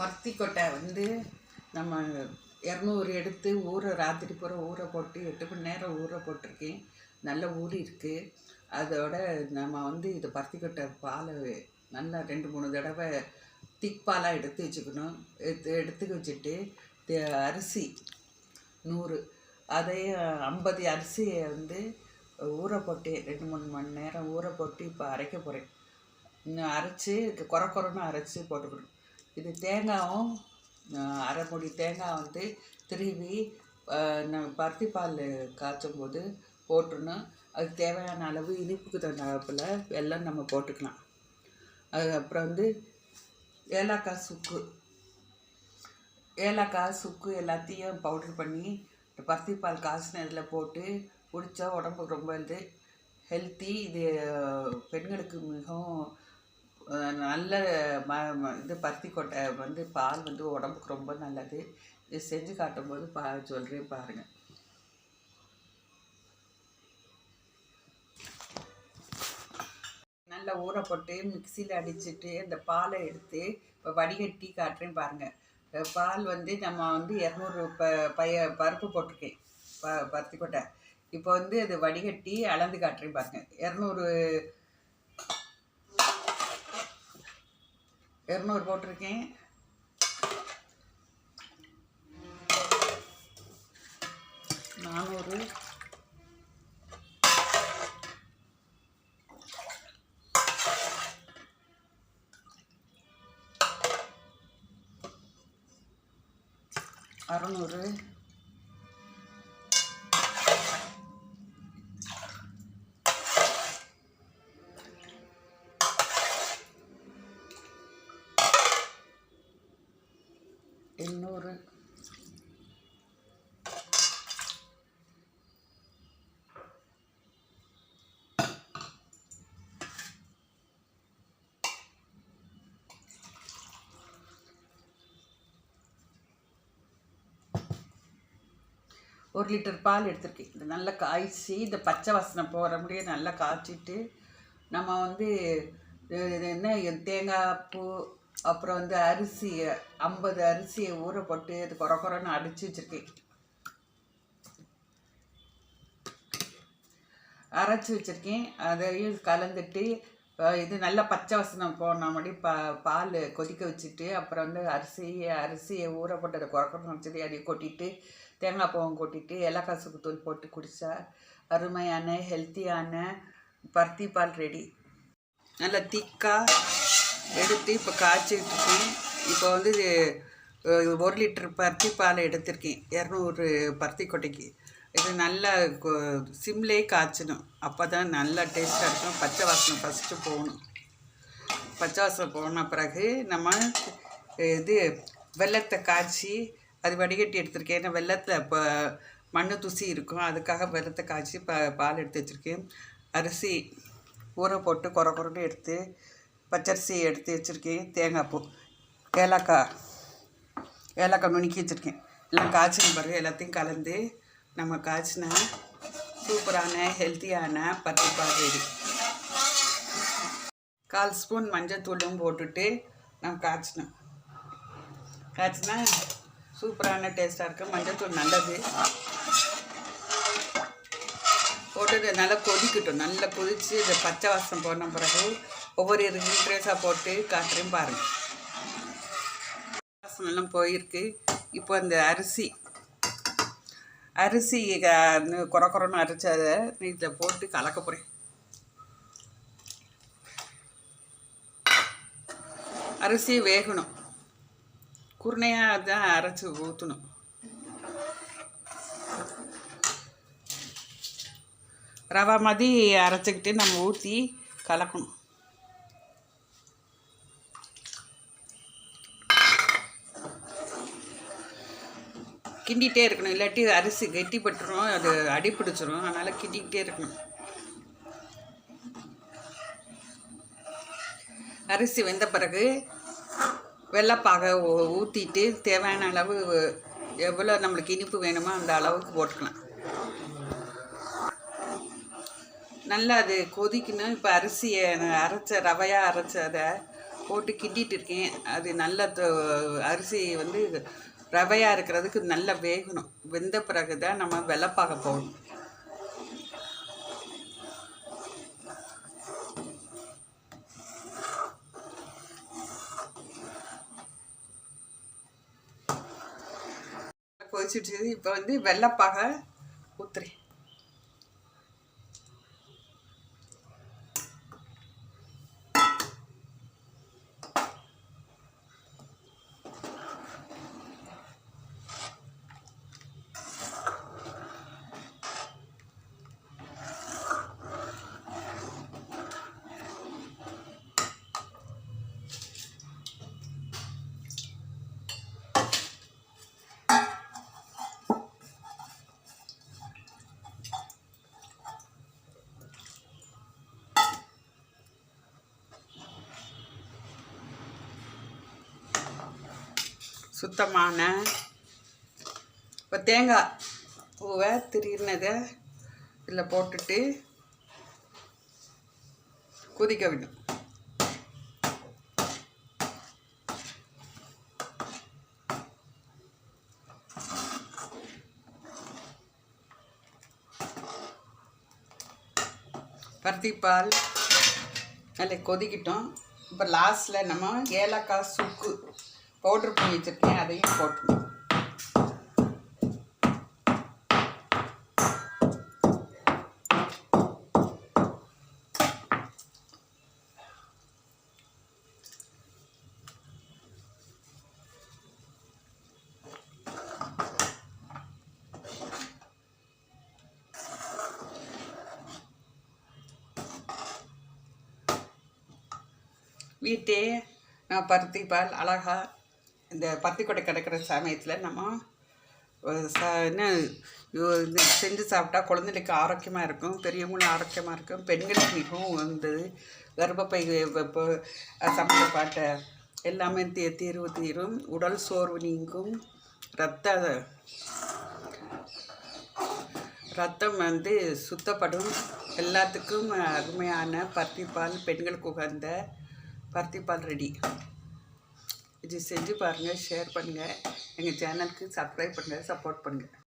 பருத்தி கொட்டை வந்து நம்ம இரநூறு எடுத்து ஊற ராத்திரி பூரா ஊற போட்டு எட்டு மணி நேரம் ஊற போட்டிருக்கேன். நல்ல ஊறி இருக்குது அதோட நம்ம வந்து இது பருத்தி கொட்டை பாலை நல்லா ரெண்டு மூணு தடவை திக்பாலாக எடுத்து வச்சுக்கணும். எடுத்து எடுத்து வச்சுட்டு தே- அரிசி நூறு அதையும் ஐம்பது அரிசியை வந்து ஊற போட்டு ரெண்டு மூணு மணி நேரம் ஊற போட்டு இப்போ அரைக்க போகிறேன் இன்னும் அரைச்சி குறை குறைன்னு அரைச்சி போட்டுக்கணும். இது தேங்காயும் அரை மூடி தேங்காய் வந்து திருவி நம்ம பருத்தி பால் காய்ச்சும் போது போட்டுடணும். அதுக்கு தேவையான அளவு இனிப்புக்கு தகுந்தாப்புல வெல்லம் நம்ம போட்டுக்கலாம். அதுக்கப்புறம் வந்து ஏலக்காய் சுக்கு. ஏலக்காய் சுக்கு எல்லாத்தையும் பவுடர் பண்ணி பருத்தி பால் காய்ச்சினதில் போட்டு குடித்தா உடம்புக்கு ரொம்ப இது ஹெல்த்தி. இது பெண்களுக்கு மிகவும் நல்ல ம இது பருத்தி கொட்டை வந்து பால் வந்து உடம்புக்கு ரொம்ப நல்லது. இது செஞ்சு காட்டும்போது பா சொல்கிறேன் பாருங்கள் நல்லா ஊற போட்டு மிக்சியில் அடிச்சுட்டு அந்த பாலை எடுத்து இப்போ வடிகட்டி காட்டுறேன் பாருங்கள் பால் வந்து நம்ம வந்து இரநூறு ப பய பருப்பு போட்டிருக்கேன். ப பருத்தி கொட்டை. இப்போ வந்து அது வடிகட்டி அளந்து காட்டுறேன் பாருங்கள் இரநூறு இரநூறு போட்டிருக்கேன். நானூறு. அறநூறு. எண்ணூறு ஒரு லிட்டர் பால் எடுத்திருக்கேன். இது நல்லா காய்ச்சி இந்த பச்சை வாசனை போகிற முடிய நல்லா காய்ச்சிட்டு நம்ம வந்து என்ன தேங்காய் பூ அப்புறம் வந்து அரிசியை ஐம்பது அரிசியை ஊற போட்டு அது குறை குறைன்னு அடித்து வச்சுருக்கேன். அரைச்சி வச்சுருக்கேன். அதையும் கலந்துட்டு இது நல்லா பச்சை வசனம் போன மாதிரி பா பால் கொதிக்க வச்சுட்டு அப்புறம் வந்து அரிசியை அரிசியை ஊற போட்டு அதை குறக்கணும் வச்சது அதையும் கொட்டிட்டு தேங்காய் பூவம் கொட்டிட்டு ஏலக்காய் சுக்கு தூள் போட்டு குடித்தா அருமையான ஹெல்த்தியான பருத்தி பால் ரெடி நல்லா திக்காக எடுத்து இப்போ காய்ச்சிட்டு இருக்கேன் இப்போ வந்து ஒரு லிட்டர் பருத்தி பால் எடுத்திருக்கேன். இரநூறு பருத்தி கொட்டைக்கு. இது நல்லா கொ- சிம்லேயே காய்ச்சணும் அப்போ தான் நல்லா டேஸ்ட்டாக இருக்கும். பச்சை வாசனை ஃபஸ்ட்டு போகணும். பச்சை வாசனை போன பிறகு நம்ம இது வெள்ளத்தை காய்ச்சி அது வடிகட்டி எடுத்திருக்கேன். ஏன்னா வெள்ளத்தில் இப்போ மண் தூசி இருக்கும். அதுக்காக வெள்ளத்தை காய்ச்சி ப பால் எடுத்து வச்சுருக்கேன். அரிசி ஊற போட்டு குறை குறைன்னு எடுத்து பச்சரிசி எடுத்து வச்சுருக்கேன். தேங்காய் பூ ஏலக்காய் ஏலக்காய் நுணுக்கி வச்சுருக்கேன். எல்லாம் காய்ச்சின பிறகு எல்லாத்தையும் கலந்து நம்ம காய்ச்சின சூப்பரான ஹெல்த்தியான பருத்தி பால் கால் ஸ்பூன் மஞ்சத்தூளும் போட்டுட்டு நம்ம காய்ச்சணும் காய்ச்சினா சூப்பரான டேஸ்ட்டாக இருக்கும். மஞ்சத்தூள் நல்லது. போட்டு நல்லா கொதிக்கட்டும். நல்லா கொதித்து இதை பச்சை வாசம் போன பிறகு ஒவ்வொரு இன்ட்ரெஸ்டாக போட்டு காட்டுறேன் பாருங்கள் வாசம் எல்லாம் போயிருக்கு. இப்போ அந்த அரிசி. அரிசி க- குறை குறைன்னு அரைச்சதை இதில் போட்டு கலக்க போகிறேன் அரிசி வேகணும். குருணையாக தான் அரைச்சி ஊற்றணும் ரவா மாதிரி அரைச்சிக்கிட்டு நம்ம ஊற்றி கலக்கணும். கிண்டிகிட்டே இருக்கணும். இல்லாட்டி அரிசி கெட்டிப்பட்டுரும் அது அடி பிடிச்சிரும் அதனால் கிண்டிக்கிட்டே இருக்கணும். அரிசி வெந்த பிறகு வெள்ளைப்பாக ஊற்றிட்டு தேவையான அளவு எவ்வளோ நம்மளுக்கு இனிப்பு வேணுமோ அந்த அளவுக்கு போட்டுக்கலாம். நல்லா அது கொதிக்கணும். இப்போ அரிசியை அரைச்ச ரவையாக அரைச்ச அதை போட்டு கிண்டிட்டு இருக்கேன். அது நல்ல அரிசி வந்து ரவையாக இருக்கிறதுக்கு நல்லா வேகணும். வெந்த பிறகு தான் நம்ம வெள்ளப்பாக போகணும் கொதிச்சுட்டு இப்போ வந்து வெள்ளப்பாக ஊத்துறேன். சுத்தமான இப்போ தேங்காய் பூவை திரினதை இதில் போட்டுட்டு கொதிக்க விடும் பருத்திப்பால் நல்லா கொதிக்கிட்டோம். இப்போ லாஸ்ட்டில் நம்ம ஏலக்காய் சுக்கு பவுட்ரு பண்ணி வச்சுருக்கேன் அதையும் போட்டுக்கணும் வீட்டே நான் பருத்தி பால் அழகா இந்த பருத்தி கொடை கிடக்கிற சமயத்தில் நம்ம ச என்ன இது செஞ்சு சாப்பிட்டா குழந்தைகளுக்கு ஆரோக்கியமாக இருக்கும் பெரியவங்களும் ஆரோக்கியமாக இருக்கும் பெண்களுக்கு மிகவும் வந்து கர்ப்பப்பை இப்போ சம்மந்தப்பட்ட எல்லாமே தீ தீர்வு தீரும் உடல் சோர்வு நீங்கும் ரத்த ரத்தம் வந்து சுத்தப்படும். எல்லாத்துக்கும் அருமையான பருத்திப்பால் பெண்களுக்கு உகந்த பருத்திப்பால் ரெடி. இது செஞ்சு பாருங்கள் ஷேர் பண்ணுங்கள் எங்கள் சேனலுக்கு சப்ஸ்கிரைப் பண்ணுங்கள் சப்போர்ட் பண்ணுங்கள்